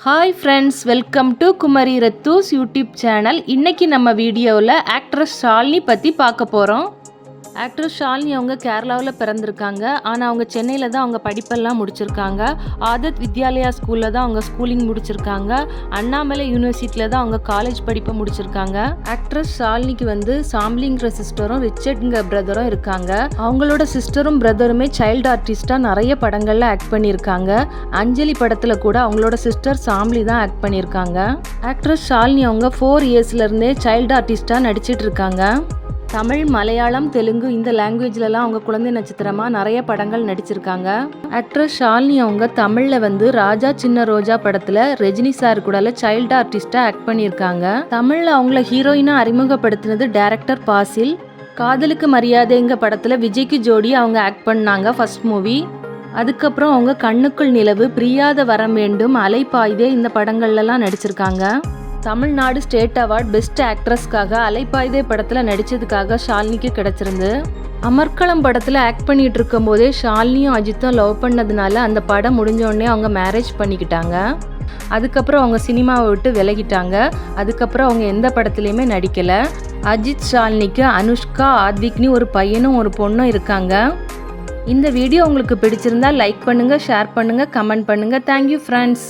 Hi friends welcome to Kumari ரத்தூஸ் YouTube channel இன்றைக்கி நம்ம வீடியோவில் ஆக்ட்ரஸ் ஷாலினி பற்றி பார்க்க போகிறோம் ஆக்ட்ரஸ் ஷாலினி அவங்க கேரளாவில் பிறந்திருக்காங்க. ஆனால் அவங்க சென்னையில் தான் அவங்க படிப்பெல்லாம் முடிச்சிருக்காங்க. ஆதத் வித்யாலயா ஸ்கூலில் தான் அவங்க ஸ்கூலிங் முடிச்சிருக்காங்க. அண்ணாமலை யூனிவர்சிட்டியில் தான் அவங்க காலேஜ் படிப்பை முடிச்சிருக்காங்க. ஆக்ட்ரஸ் ஷாலினிக்கு வந்து சாம்லிங்கிற சிஸ்டரும் ரிச்சர்ட்ங்கிற பிரதரும் இருக்காங்க. அவங்களோட சிஸ்டரும் பிரதருமே சைல்டு ஆர்டிஸ்டாக நிறைய படங்களில் ஆக்ட் பண்ணியிருக்காங்க. அஞ்சலி படத்தில் கூட அவங்களோட சிஸ்டர் சாம்லி தான் ஆக்ட் பண்ணியிருக்காங்க. ஆக்ட்ரஸ் ஷாலினி அவங்க ஃபோர் இயர்ஸ்லேருந்தே சைல்டு ஆர்டிஸ்டாக நடிச்சிட்டு இருக்காங்க. தமிழ் மலையாளம் தெலுங்கு இந்த லாங்குவேஜ்லலாம் அவங்க குழந்தை நட்சத்திரமாக நிறைய படங்கள் நடிச்சிருக்காங்க. ஆக்ட்ரஸ் ஷாலினி அவங்க தமிழில் வந்து ராஜா சின்ன ரோஜா படத்தில் ரஜினி சார் கூட சைல்டு ஆர்டிஸ்டாக ஆக்ட் பண்ணியிருக்காங்க. தமிழில் அவங்கள ஹீரோயினாக அறிமுகப்படுத்தினது டேரக்டர் பாசில். காதலுக்கு மரியாதைங்க படத்தில் விஜய்க்கு ஜோடி அவங்க ஆக்ட் பண்ணாங்க ஃபர்ஸ்ட் மூவி அதுக்கப்புறம் அவங்க கண்ணுக்குள் நிலவு பிரியாத வரம் வேண்டும் அலைப்பாய்தே இந்த படங்கள்லாம் நடிச்சிருக்காங்க. தமிழ்நாடு ஸ்டேட் அவார்ட் பெஸ்ட் ஆக்ட்ரஸ்க்காக அலைப்பாய்தே படத்தில் நடித்ததுக்காக ஷாலினிக்கு கிடச்சிருந்து அமர்க்களம் படத்தில் ஆக்ட் பண்ணிகிட்டு இருக்கும்போதே ஷாலினியும் அஜித்தும் லவ் பண்ணதுனால அந்த படம் முடிஞ்சோடனே அவங்க மேரேஜ் பண்ணிக்கிட்டாங்க. அதுக்கப்புறம் அவங்க சினிமாவை விட்டு விலகிட்டாங்க. அதுக்கப்புறம் அவங்க எந்த படத்துலையுமே நடிக்கலை. அஜித் ஷாலினிக்கு அனுஷ்கா ஆத்விக்னி ஒரு பையனும் ஒரு பொண்ணும் இருக்காங்க. இந்த வீடியோ உங்களுக்கு பிடிச்சிருந்தா லைக் பண்ணுங்கள் ஷேர் பண்ணுங்கள் கமெண்ட் பண்ணுங்கள் தேங்க்யூ ஃப்ரெண்ட்ஸ்